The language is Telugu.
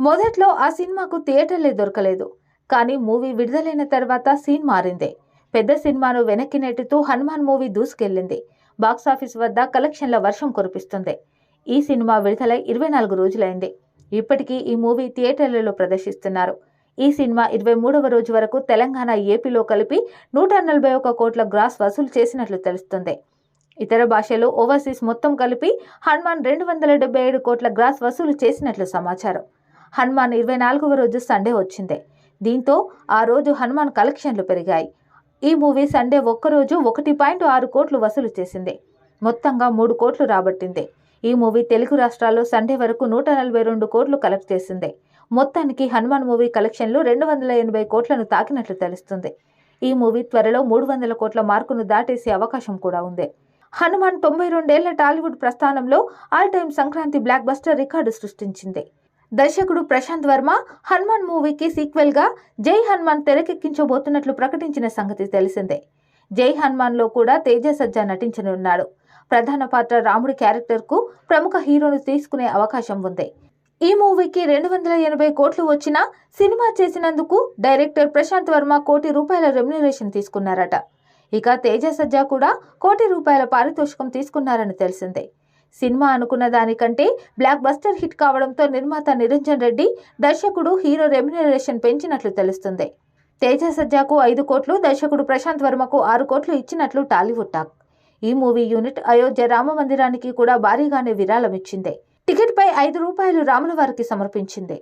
మొదట్లో ఆ సినిమాకు థియేటర్లే దొరకలేదు. కానీ మూవీ విడుదలైన తర్వాత సీన్ మారింది. పెద్ద సినిమాను వెనక్కి నెట్టుతూ హనుమాన్ మూవీ దూసుకెళ్ళింది బాక్సాఫీస్ వద్ద కలెక్షన్ల వర్షం కురిపిస్తుంది. ఈ సినిమా విడుదలై ఇరవై నాలుగు రోజులైంది. ఇప్పటికీ ఈ మూవీ థియేటర్లలో ప్రదర్శిస్తున్నారు. ఈ సినిమా ఇరవై మూడవ రోజు వరకు తెలంగాణ ఏపీలో కలిపి నూట నలభై ఒక కోట్ల గ్రాస్ వసూలు చేసినట్లు తెలుస్తుంది. ఇతర భాషలు ఓవర్సీస్ మొత్తం కలిపి హనుమాన్ రెండు వందల డెబ్బై ఏడు కోట్ల గ్రాస్ వసూలు చేసినట్లు సమాచారం. హనుమాన్ ఇరవై నాలుగవ రోజు సండే వచ్చింది. దీంతో ఆ రోజు హనుమాన్ కలెక్షన్లు పెరిగాయి. ఈ మూవీ సండే ఒక్కరోజు ఒకటి పాయింట్ ఆరు కోట్లు వసూలు చేసింది. మొత్తంగా మూడు కోట్లు రాబట్టింది. ఈ మూవీ తెలుగు రాష్ట్రాల్లో సండే వరకు నూట నలభై రెండు కోట్లు కలెక్ట్ చేసింది. మొత్తానికి హనుమాన్ మూవీ కలెక్షన్లు రెండు వందల ఎనభై కోట్లను తాకినట్లు తెలుస్తుంది. ఈ మూవీ త్వరలో మూడు వందల కోట్ల మార్కును దాటేసే అవకాశం కూడా ఉంది. హనుమాన్ తొంభై రెండేళ్ళ టాలీవుడ్ ప్రస్థానంలో all time Sankranti blockbuster record సృష్టించింది. దర్శకుడు ప్రశాంత్ వర్మ హనుమాన్ మూవీకి సీక్వెల్గా జై హనుమాన్ తెరకెక్కించబోతున్నట్లు ప్రకటించిన సంగతి తెలిసిందే. జై హనుమాన్లో కూడా తేజ సజ్జా నటించనున్నాడు. ప్రధాన పాత్ర రాముడి క్యారెక్టర్కు ప్రముఖ హీరోను తీసుకునే అవకాశం ఉంది. ఈ మూవీకి రెండు వందల ఎనభై కోట్లు వచ్చినా సినిమా చేసినందుకు డైరెక్టర్ ప్రశాంత్ వర్మ కోటి రూపాయల రెమ్యునరేషన్ తీసుకున్నారట. ఇక తేజ సజ్జా కూడా కోటి రూపాయల పారితోషికం తీసుకున్నారని తెలిసిందే. సినిమా అనుకున్న దానికంటే బ్లాక్ బస్టర్ హిట్ కావడంతో నిర్మాత నిరంజన్ రెడ్డి దర్శకుడు హీరో రెమ్యునరేషన్ పెంచినట్లు తెలుస్తుంది. తేజ సజ్జాకు ఐదు కోట్లు దర్శకుడు ప్రశాంత్ వర్మకు ఆరు కోట్లు ఇచ్చినట్లు టాలీవుడ్ టాక్. ఈ మూవీ యూనిట్ అయోధ్య రామ మందిరానికి కూడా భారీగానే విరాళం ఇచ్చింది. ఐదు రూపాయలు రాముల వారికి సమర్పించింది.